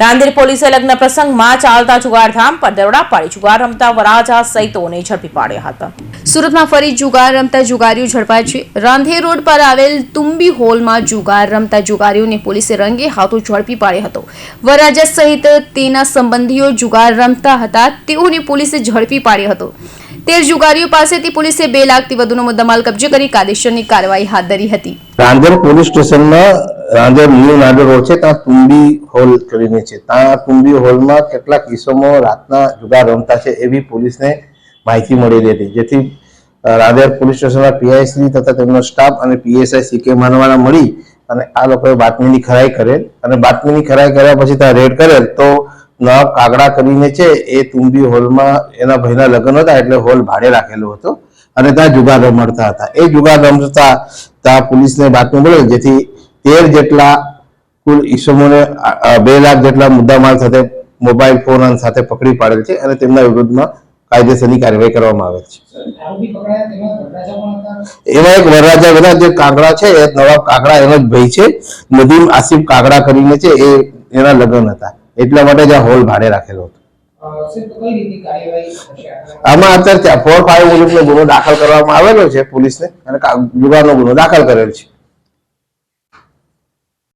રાંદેર પોલીસે લગ્ન પ્રસંગમાં ચાલતા જુગારધામ પર દરોડા પાડી જુગાર રમતા વરાજા સહિતોને ઝડપી પાડ્યા હતા. સુરતમાં ફરી જુગાર રમતા જુગારીઓ ઝડપાય છે. રાંધેર રોડ પર આવેલ તુંબી હોલમાં જુગાર રમતા જુગારીઓને પોલીસે રંગે હાથો ઝડપી પાડ્યો હતો. વરાજા સહિત તેના સંબંધીઓ જુગાર રમતા હતા. તેઓને પોલીસે ઝડપી પાડ્યો હતો. તેર જુગારીઓ પાસેથી પોલીસે બે લાખથી વધુનો મુદ્દામાલ કબજે કરી કાયદેસરની કાર્યવાહી હાથ ધરી હતી. રાંદેર પોલીસ સ્ટેશનમાં રાંદેર ન્યૂ નાડો રોડ છે ત્યાં તુંબી હોલ કરીને છે. ત્યાં તુંબી હોલમાં કેટલાક કિસ્સોમાં રાતના જુગાર રમતા છે એવી પોલીસને માહિતી મળેલી હતી. જેથી અ, રાંદેર પોલીસ સ્ટેશનના પીઆઈસી તથા તેમનો સ્ટાફ અને પીએસઆઈ સીકે માનવાના મળી અને આ લોકોએ બાતમીની ખરાઈ કરેલ અને બાતમીની ખરાઈ કર્યા પછી ત્યાં રેડ કરેલ તો નવા કાગડા કરીને છે, એ તુંબી હોલમાં એના ભાઈના લગ્ન હતા, એટલે હોલ ભાડે રાખેલો હતો. અને ત્યાં જુગાર રમડતા હતા. એ જુગાર રમતા ત્યાં પોલીસને બાતમી મળે જેથી તેર જેટલા કુલ ઈસમોને બે લાખ જેટલા મુદ્દામાલ સાથે મોબાઈલ ફોન સાથે પકડી પાડેલ છે અને તેમના વિરુદ્ધમાં કાયદેસરની કાર્યવાહી કરવામાં આવે છે. એમાં એક વરરાજા બધા જે કાગડા છે, એ નવાબ કાગડા એનો જ ભાઈ છે. નદીમ આસિફ કાગડા કરીને છે, એ એના લગ્ન હતા. એટલા માટે જ આ હોલ ભાડે રાખેલો હતો? આમાં અત્યારે ફોર ફાઈવ મુજબનો ગુનો દાખલ કરવામાં આવેલો છે પોલીસને અને જુગારનો ગુનો દાખલ કરેલ છે